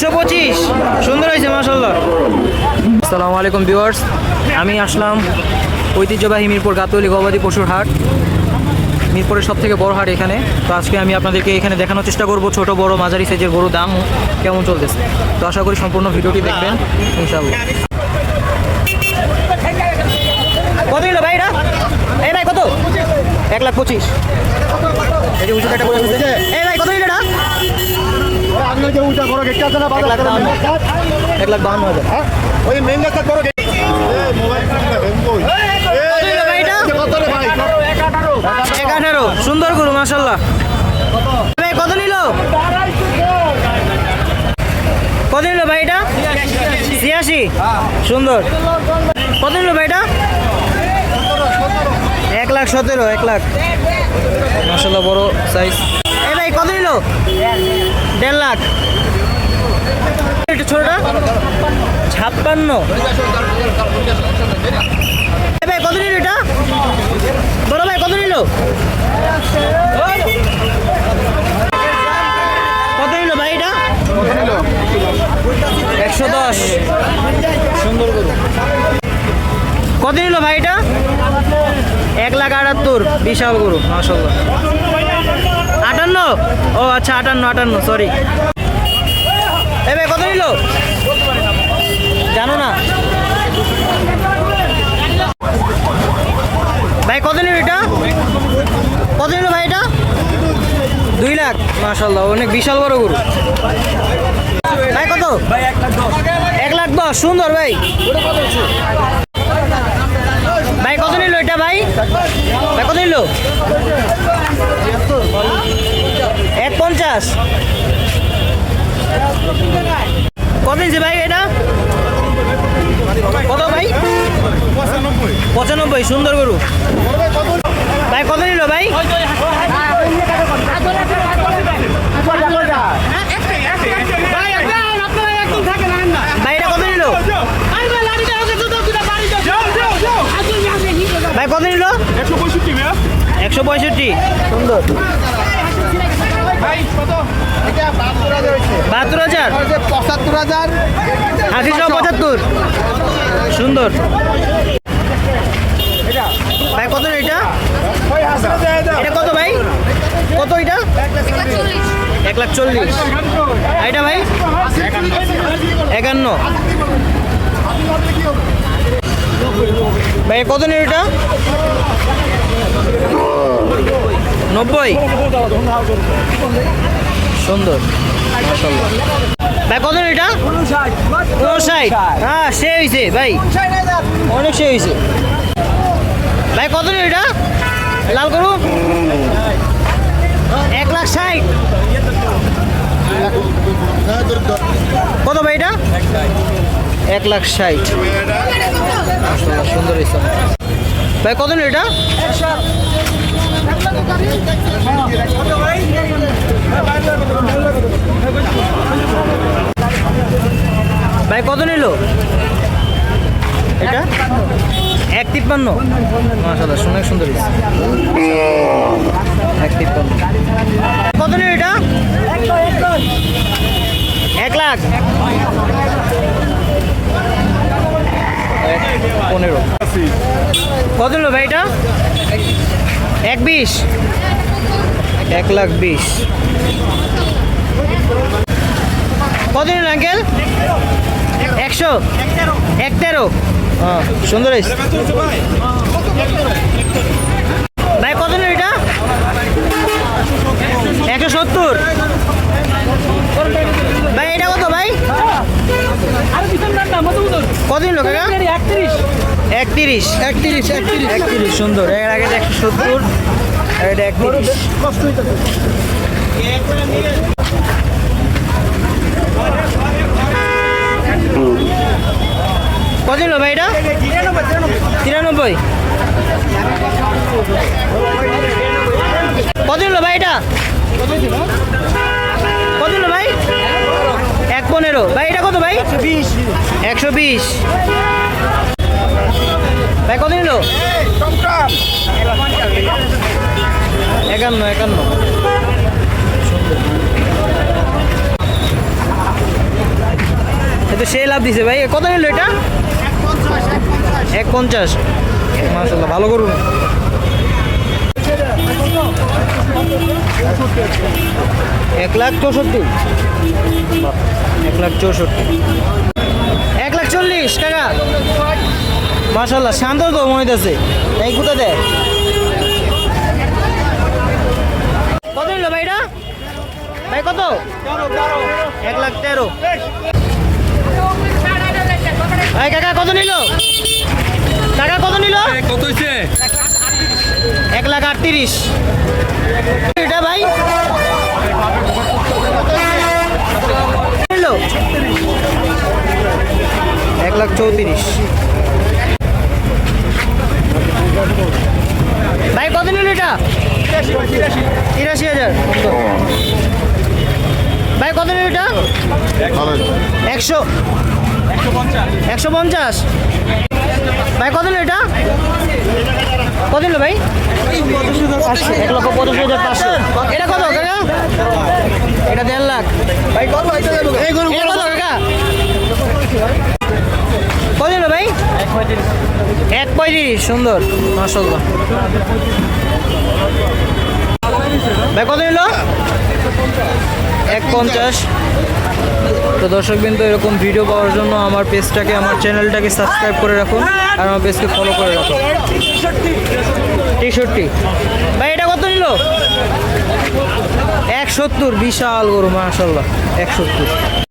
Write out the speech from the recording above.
একশো পঁচিশ। সুন্দর হয়েছে মাসাল্লাহ আসসালামু আলাইকুম ভিউয়ার্স। আমি আসলাম ঐতিহ্যবাহী মিরপুর গাতলি গবাদি পশুর হাট। মিরপুরের সব থেকে বড় হাট এখানে। তো আজকে আমি আপনাদেরকে এখানে দেখানোর চেষ্টা করব ছোট বড় মাঝারি সাইজের গরু দাম কেমন চলতেছে। তো আশা করি সম্পূর্ণ ভিডিওটি দেখবেন ইনশাআল্লাহ। কত নিল ভাই এই ভাই কত? এক লাখ পঁচিশ। এই যে লাখ বাহান্ন হাজার। ওই মেন রাস্তা করো গেট। মোবাইল নিল ভাই এটা? কত রে ভাই? এক আঠারো সুন্দর গরু মাসাল্লাহ ভাই কত নিল? কত নিল ভাই এটা? ছিয়াশি। সুন্দর। কত নিল ভাই এটা? এক লাখ সতেরো এক লাখ। মাসাল্লাহ বড় সাইজ এই ভাই কত নিল? দেড় লাখ। একটু ছোটটা। ছাপ্পান্ন। ভাই, কত নিল এটা? বড় ভাই, কত নিল? কত নিল ভাই এটা? একশো দশ। সুন্দর গরু। কত নিল ভাই এটা? এক লাখ আটাত্তর। বিশাল গরু মাসাল্লাহ আটান্ন? ও আচ্ছা আটান্ন আটান্ন সরি এ ভাই কত নিল? জানো না? ভাই, কত নিল এটা? কত নিল ভাই এটা? দুই লাখ। মাশাল্লাহ অনেক বিশাল বড় গরু। ভাই, কত? এক লাখ দশ, সুন্দর ভাই। ভাই, কত নিল এটা ভাই? ভাই, কত নিল? পঞ্চাশ। কত নিচ্ছে ভাই এটা? কত ভাই? পঁচানব্বই সুন্দর গরু। ভাই কত নিল ভাই? ভাই এটা কত নিল? ভাই কত নিল? একশো পঁয়ষট্টি সুন্দর। বাহাত্তর হাজার পঁচাত্তর হাজার। আশিশো পঁচাত্তর। সুন্দর। ভাই কত এটা? এটা কত ভাই? কত এটা? এক লাখ চল্লিশ। এটা ভাই? একান্ন। ভাই কত নেই এটা? নব্বই? সুন্দর। ভাই, কত এটা? উনষাট। হ্যাঁ সে হয়েছে ভাই। অনেক সে হয়েছে ভাই, কত এটা? লাল করু এক লাখ ষাট। কত ভাই এটা? এক লাখ ষাট। সুন্দর ভাই, কত এটা? ভাই, কত নিল? এটা? এক তিপ্পান্ন। মাশাল্লাহ অনেক সুন্দর এক তিপ্পান্ন। কত নিল এটা? এক লাখ এক পনেরো কত নিল ভাই এটা? এক বিশ? এক লাখ বিশ। কত নিল আঙ্কেল? একশো? এক তেরো? সুন্দর ভাই, কত এটা? একশো সত্তর। ভাই, এটা কত ভাই? কত নিল কাকা? একত্রিশ। একত্রিশ। একত্রিশ একত্রিশ। একত্রিশ, সুন্দর। এর আগে একশো সত্তর এটা একত্রিশ। কত নিল ভাই এটা? তিরানব্বই। কত নিল ভাই এটা? কত নিল ভাই? এক পনেরো। ভাই এটা কত ভাই? একশো বিশ। কত নিল একান্ন একান্ন। সেই লাভ দিছে ভাই। কত নিল এটা? এক পঞ্চাশ মাসাল্লাহ ভালো করুন এক লাখ চৌষট্টি। এক লাখ চৌষট্টি। এক লাখ চল্লিশ কাকা। মাসাল্লাহ শান্ত তো মনে হইতেছে। এই কোথা দেয়? কত নিল ভাই এটা? ভাই কত? এক লাখ তেরো। ভাই কাকা কত নিল? কাকা কত নিল? কত হয়েছে এক লাখ আটত্রিশ। এটা ভাই? এক লাখ চৌত্রিশ ভাই কত নিল এটা তিরাশি হাজার। ভাই, কত নিল এটা? একশো। একশো পঞ্চাশ। ভাই, কত নিল এটা? কত নিল ভাই? এক লক্ষ পঁচাশি হাজার পাঁচশো। এটা কত, কাকা? এটা দেড় লাখ। ভাই কত কত? কাকা কত নিল ভাই? পঁয়ত্রিশ সুন্দর মাসাল্লাহ কত নিল এক পঞ্চাশ তো দর্শক বিন্দু এরকম ভিডিও পাওয়ার জন্য আমার পেজটাকে আমার চ্যানেলটাকে সাবস্ক্রাইব করে রাখুন আর আমার পেজকে ফলো করে রাখুন তেষট্টি। ভাই, এটা কত নিল এক সত্তর বিশাল গরু মাশাল্লাহ এক সত্তর